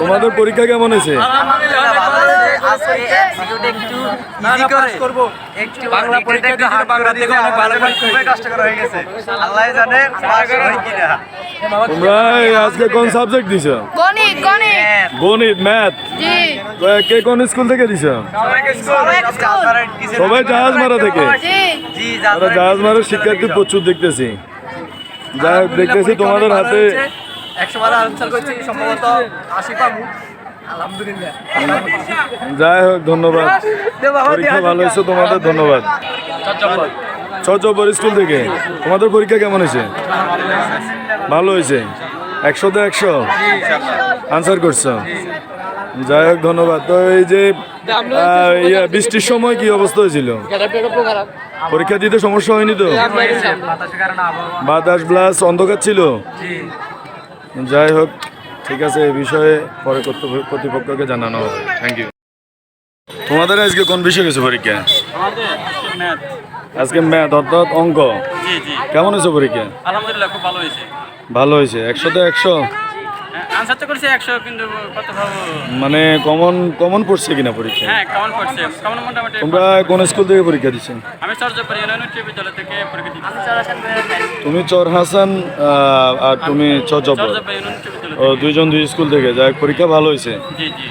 তোমাদের পরীক্ষা কেমন হয়েছে? বাংলা পরীক্ষা হয়ে গেছে। আল্লাহ জানে তোমরা আজকে কোন সাবজেক্ট দিছ? গণিত গণিত। গণিত ম্যাথ জি। কে কোন স্কুল থেকে দিছ? সবাই জাহাজ মারা থেকে? জি। জাহাজ মারার শিক্ষার্থী প্রচুর দেখতেছি। যাই দেখতেছি তোমাদের হাতে একশো বার আনসার করছি সম্ভবত আশি পাবো আলহামদুলিল্লাহ। যাই হোক ধন্যবাদ। পরীক্ষা ভালো হয়েছে তোমাদের ধন্যবাদ। চচপর স্কুল থেকে। তোমাদের পরীক্ষা কেমন হয়েছে? ভালো হয়েছে? একশোতে একশো। আনসার করছ। যাই হোক ধন্যবাদ। তো এই যে ইয়ে, বৃষ্টির সময় কি অবস্থা হয়েছিল? পরীক্ষা দিতে সমস্যা হয়নি তো? বাতাস ব্লাস অন্ধকার ছিল? যাই হোক ঠিক আছে এ বিষয়ে পরে কর্তৃপ- কর্তৃপক্ষকে জানানো হবে। থ্যাংক ইউ তোমাদের আজকে কোন বিষয় গেছে পরীক্ষা? আজকে ম্যাথ। অর্থাৎ অঙ্ক। কেমন হয়েছে পরীক্ষা? আলহামদুলিল্লাহ খুব ভালো হয়েছে। ভালো হয়েছে। একশোতে একশো? আনসার তো করছি একশো কিন্তু কত ভাবো মানে কমন কমন পড়ছে কিনা পরীক্ষা? হ্যাঁ কমন পড়ছে। কমন মোটামুটি তোমরা কোন স্কুল থেকে পরীক্ষা দিছেন আমি সরজপুর ইউনিয়ন উচ্চ বিদ্যালয় থেকে পরীক্ষা দিচ্ছি। তুমি চর হাসান আহ, আর তুমি চর ও দুইজন দুই স্কুল থেকে। যাই হোক, পরীক্ষা ভালো হয়েছে। জি জি।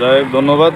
যাই হোক, ধন্যবাদ।